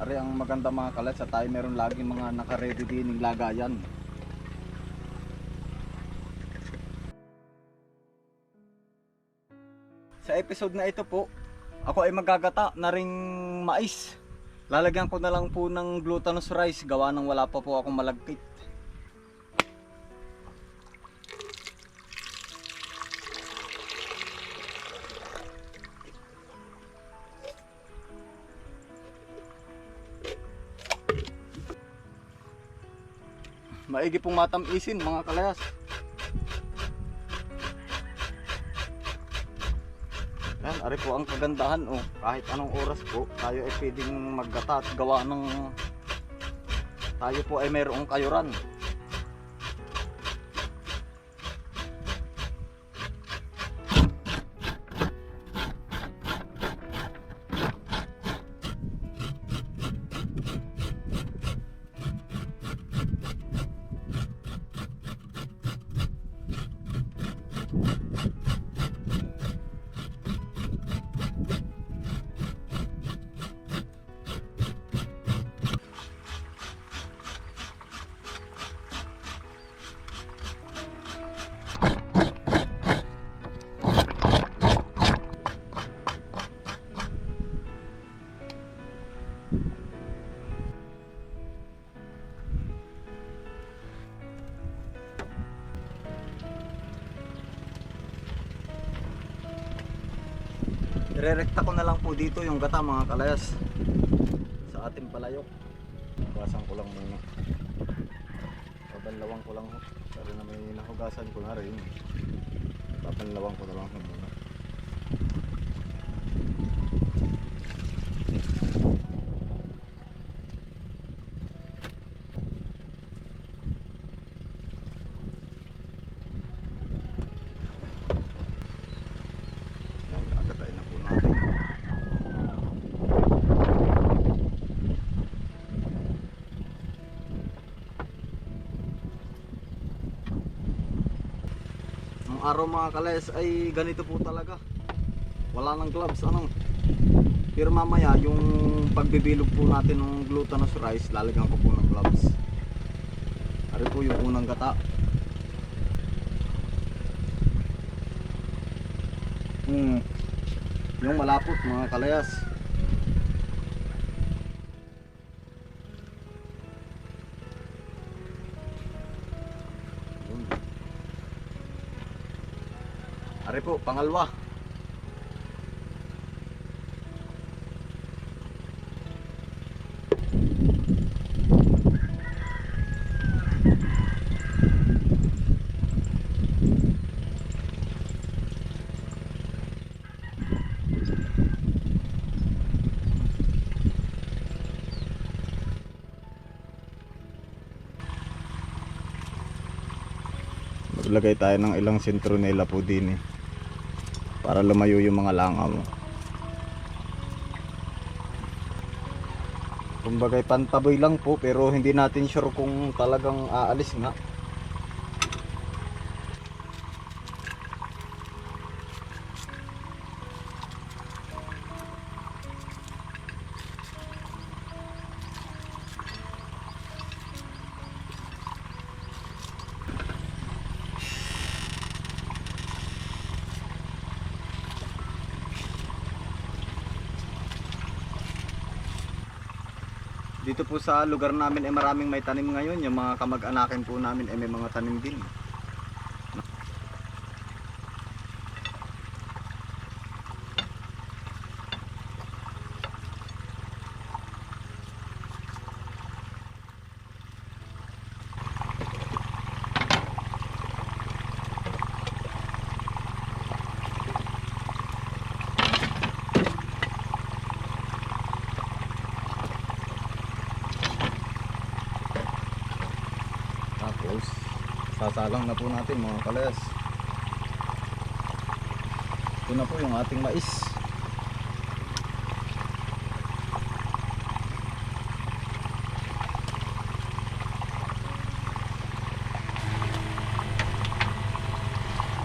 Ari ang maganda mga kalat sa tayo meron lagi mga naka-ready din ng lagayan. Sa episode na ito po, ako ay magagata na ring mais. Lalagyan ko na lang po ng glutinous rice gawa ng wala pa po akong malagkit. Maigi pong matamisin mga kalayas. Yan, ari po ang kagandahan oh. Kahit anong oras po, tayo ay pwedeng maggata at gawa ng tayo po ay mayroong kayuran. Irerekta ko na lang po dito yung gata mga kalayas sa ating palayok. Hugasan ko lang muna. Pabanlawang ko lang ho. Pero na may nahugasan ko na rin. Pabanlawang ko na lang muna. Yan, agatayin na po natin. Ang araw mga kalayas ay ganito po talaga. Wala nang gloves, ano. Pero mamaya yung pagbibilog po natin ng glutinous rice, lalagyan ko po ng gloves. Ari po yung unang gata. Hmm. Yung malapot mga kalayas. Ari po, pangalwa. Maglagay tayo ng ilang sentronela po din eh. Para lumayo yung mga langa mo. Kumbagay pantaboy lang po pero hindi natin sure kung talagang aalis nga. Dito po sa lugar namin ay maraming may tanim ngayon. Yung mga kamag-anakin po namin ay may mga tanim din. Tapos, sasalang na po natin mga kalayas. Ito na po yung ating mais.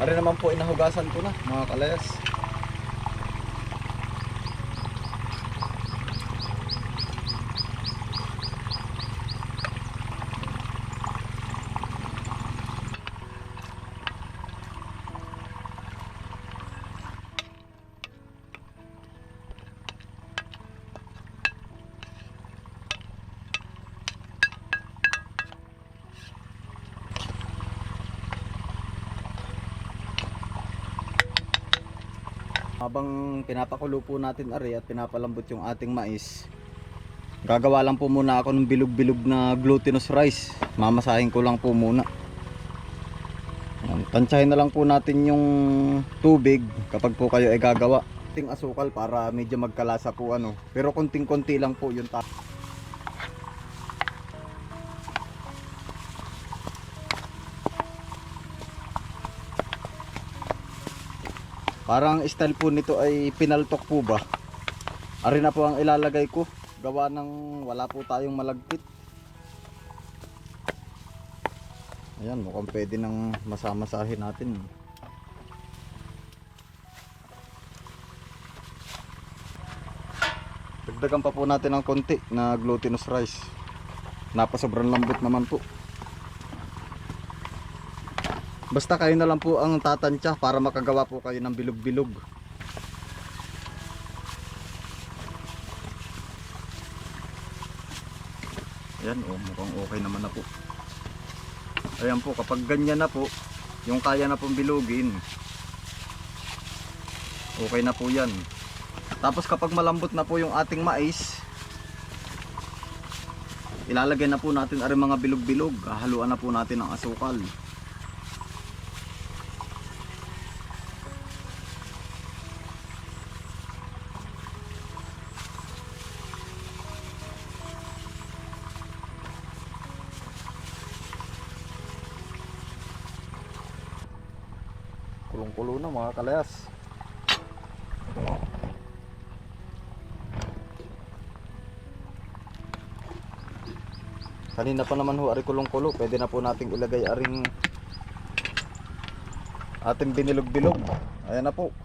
Ari naman po inahugasan ko na mga kalayas. Habang pinapakulo po natin ari at pinapalambot yung ating mais, gagawa lang po muna ako ng bilog-bilog na glutinous rice. Mamasahin ko lang po muna. Tansyahin na lang po natin yung tubig kapag po kayo ay gagawa. Konting asukal para medyo magkalasa po ano. Pero konting-konti lang po yung ta- Parang style po nito ay pinaltok po ba? Ari na po ang ilalagay ko. Gawa ng wala po tayong malagkit. Ayan, mukhang pwede nang masamasahin natin. Dagdagan pa po natin ng konti na glutinous rice. Napasobrang lambot naman po. Basta kayo na lang po ang tatansya para makagawa po kayo ng bilog-bilog. Ayan, oh, mukhang okay naman na po. Ayan po, kapag ganyan na po, yung kaya na pong bilugin, okay na po yan. Tapos kapag malambot na po yung ating mais, ilalagay na po natin ari mga bilog-bilog. Haluan na po natin ng asukal. Kulong-kulo na mga kalayas. Kanina pa naman ho ari kulong-kulo. Pwede na po nating ilagay aring ating binilog-bilog. Ayan na po.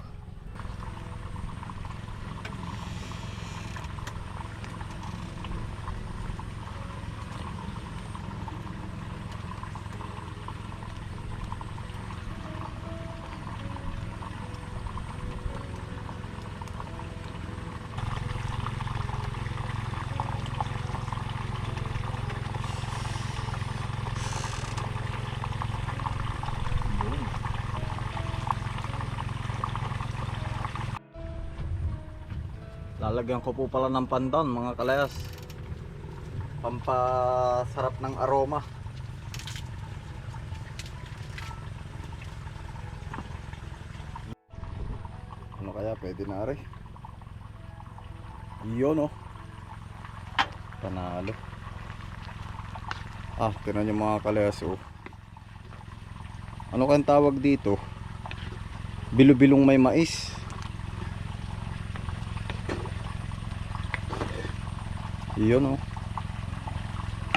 Lalagyan ko po pala ng pandan mga kalayas. Pampasarap ng aroma. Ano kaya pwede na rin? Yun oh. Panalo. Ah, tinan yung mga kalayas oh. Ano kayang tawag dito? Bilo-bilong may mais. Iyon oh.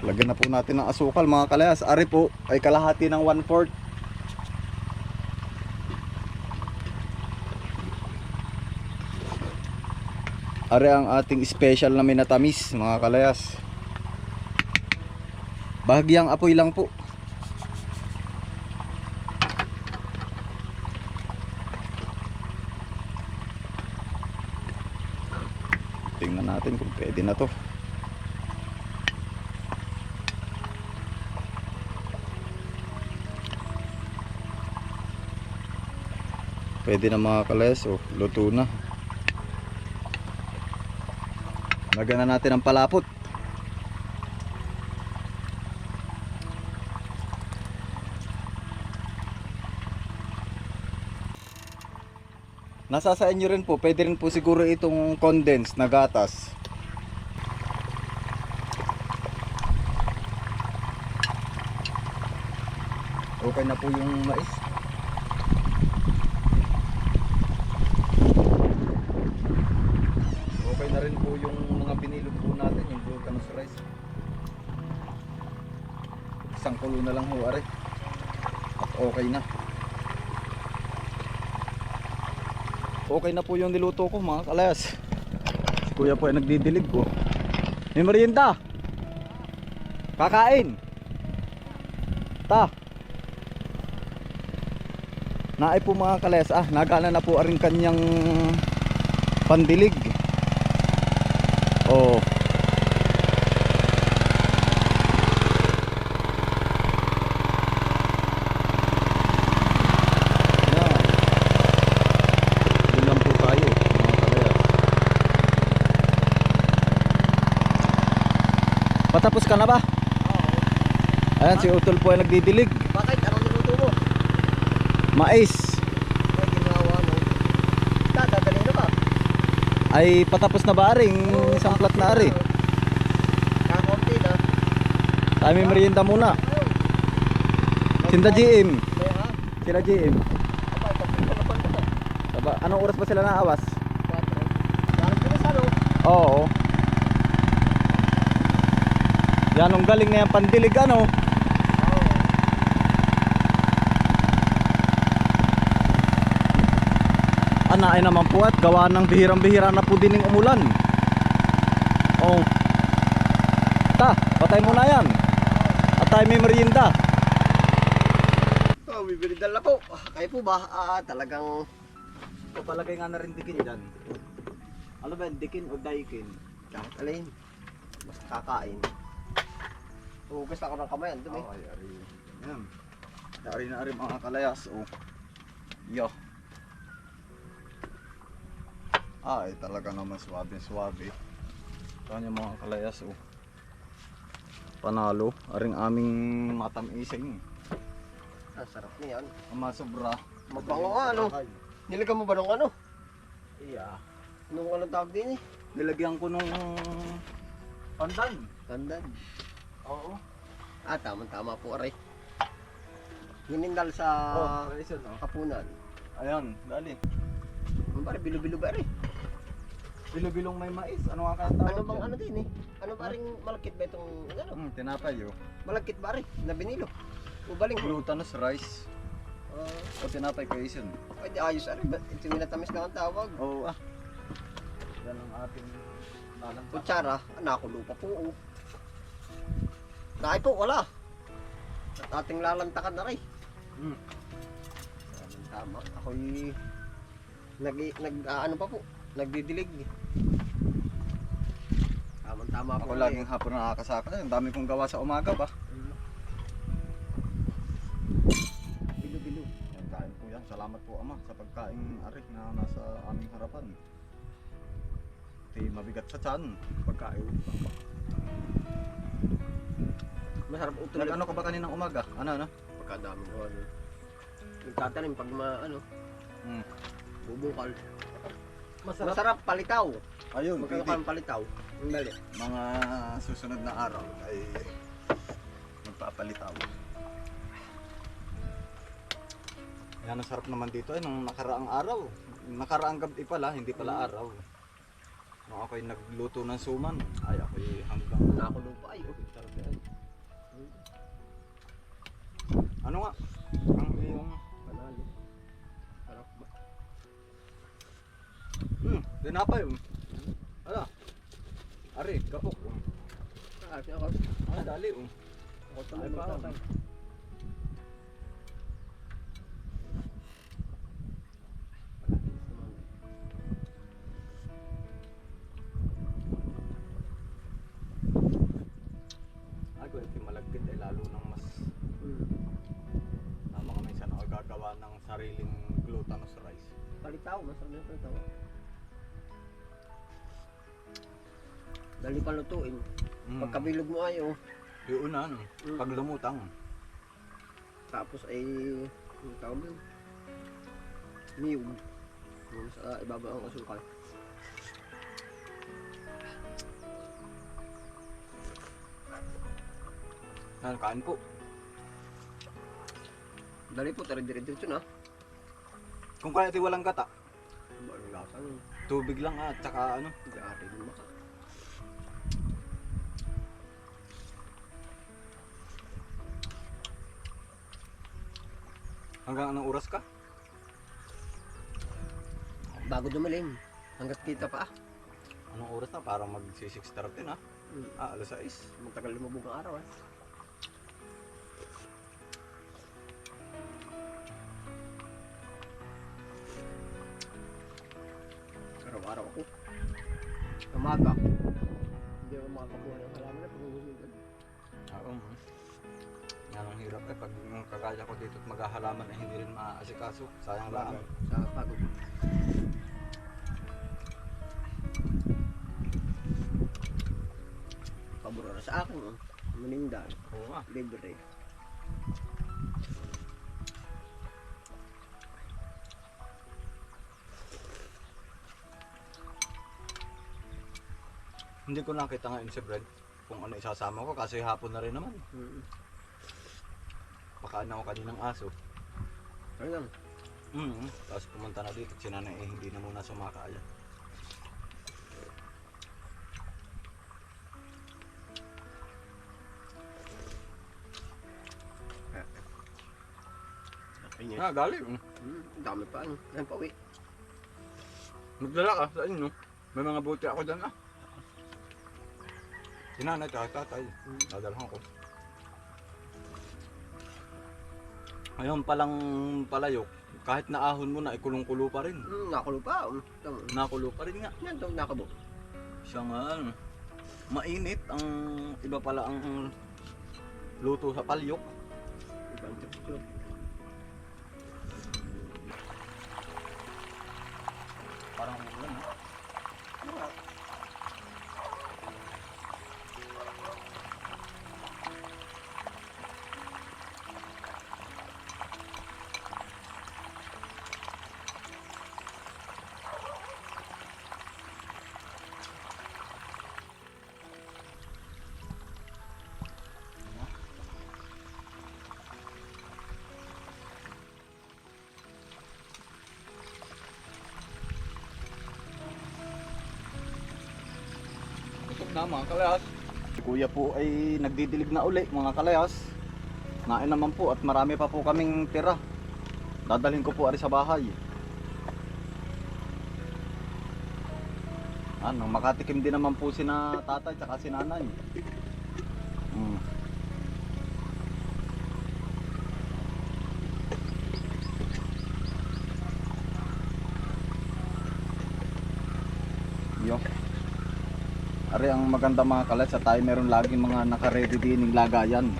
Lagyan na po natin ng asukal mga kalayas. Ari po ay kalahati ng 1/4. Ari ang ating special na minatamis mga kalayas. Bahagyang apoy lang po. Tingnan natin kung pwede na to. Pwede na mga kales, oh, luto na. Lagyan na natin ang palapot. Nasa sa inyo rin po, pwede rin po siguro itong condensed na gatas. Okay na po yung mais. Na lang ho, are. At okay na. Okay na po yung niluto ko mga kalayas. Si kuya po ay nagdidilig ko. May merienda. Kakain. Ta. Naay po mga kalayas. Ah, nagana na po aring kanyang pandilig. Oh. Yan. Yun lang po tayo. Patapos ka na ba? Oo. Ayan, si Utol po ay nagdidilig. Bakit? Anong niluto mo? Mais. May ginawa mo. Dadadali na ba? Ay patapos na ba aring isang plat na ari? Kakunti na. Tayo may merienda muna. Ayun. Sinda GM. May ha? Sila GM. Pagpapalapan mo na. Aba, anong oras ba sila naawas? Sa ano? Oo. Yan ang galing na yung pandilig ano. Oo. Ana ay naman po at gawa ng bihirang-bihira na po din yung umulan. Oh. Ta, patay mo na yan. At tayo may merienda. Oh, bibili dala po. Ah, Kayo po ba? Ah, talagang Papalagay nga na rin dikin dyan. Ano ba yan, dikin o daikin? kahit alin. Basta kakain. Hugas ako ng kamay. Ang dumi. ay, ari. Yan. Ari na ari mga kalayas. Oh. Yo. Ay, talaga naman swabe, swabe. Kanya mga kalayas. Oh. Panalo. Aring aming matamising. Ang sarap niyan. Ama sobra. Mabango nga, ano? Nilagyan mo ba nung ano? Iya. Nung ano tawag din eh? Nilagyan ko nung pandan. Tandan. Oo. Ah, tama-tama po, aray. Hinindal sa Oh, isa no. kapunan. Ayan, dali. Ang pare, bilo-bilo ba rin? Bilo-bilong may mais. Ano nga kaya tawag Ano bang dyan? ano din eh? Ano ba rin malakit ba itong ano? Hmm, tinapay oh. Malakit ba rin? Na binilo? Ubaling? Glutinous rice. Ah, O tinapay ko isin. pwede ayos aray. Ba't ito minatamis na ang tawag? Oo ah. Yan ang ating lalang Kutsara, nakulo pa po. Oh. Naay po, wala. At ating lalantakan na rin. Hmm. Tama, tama. Ako'y nag, nag ah, ano pa po, nagdidilig. Tama, tama po. Ako laging hapon nakakasaka. Ang dami kong gawa sa umaga ba? Bilo-bilo. Kain po yan. Salamat po ama sa pagkain arik na nasa aming harapan. Iti mabigat sa tiyan. Pagkain. Masarap utol. Nag ano ka ba kaninang umaga? Ano ano? Pagkadami ko ano. Nagtatanim pag ma, ano, Hmm. bubukal. Masarap. Masarap, palitaw. Ayun, Magkano kang palitaw? Ang dali. Mga susunod na araw ay magpapalitaw. Yan ang sarap naman dito ay nung nakaraang araw. Nakaraang gabi pala, hindi pala araw. Nung ako'y nagluto ng suman, ay ako'y hanggang Nakulo pa ay. Oh, sarap yan. Ano nga? Ang iyong Panalo. Sarap ba? hmm, dinapay. um. Ala. Ari, kapok. Ah, ako. Ah, dali um. Ako Ay, tuloy pa, sariling glutinous rice. Palitaw, masarap yung palitaw. Dali pa lutuin. Mm. Pagkabilog mo ay oh. Yun na, ano, Mm. pag lumutang. Tapos ay, ano tawag doon? Niyog. Yung sa ibabaw ang asukal. Yan, kain po. Dali po, tara dire-diretso na. Kung kaya walang gata, Balang lasa nun. tubig lang at saka ano. Hindi ate din maka. Hanggang anong oras ka? Bago dumalim. Hanggat kita pa ah. Anong oras na? Parang mag 6.30 na. Hmm. Ah, alas 6. Matagal lumabog ang araw ah. Ako. Umaga. Hindi ako makakabuha ng halaman na pag-uhumigan. Oo. man. Yan ang hirap eh. Pag yung kagaya ko dito at maghahalaman ay hindi rin maaasikaso. Sayang lang. Sa pagod. Pabor na sa akin. Oh. Maninda. Oo nga. Libre. Hindi ko nakita ngayon si Brad kung ano isasama ko kasi hapon na rin naman. Mm. Pakain ako kaninang aso. Ano lang. Mm Tapos pumunta na dito. Si nanay eh, hindi na muna sumakaya. Ayun. Ah, galing. Mm. Dami pa ano. Ayun pa uwi. Magdala ka sa inyo. May mga buti ako dyan ah. Si nanay tsaka tatay. Dadalhan ko. Ngayon palang palayok. Kahit naahon mo na, ikulong-kulo pa rin. Mm, nakulo pa. Tama. Nakulo pa rin nga. Yan daw nakabo. Siya nga, ano, mainit ang iba pala ang luto sa palyok. Ibang texture. Na mga kalayas. Kuya po ay nagdidilig na uli mga kalayas. Nain naman po at marami pa po kaming tira. Dadalhin ko po ari sa bahay. Ano, makatikim din naman po si na tatay at si nanay. Mm. Yo. Ari ang maganda mga kalat sa tayo meron laging mga naka-ready din ng lagayan.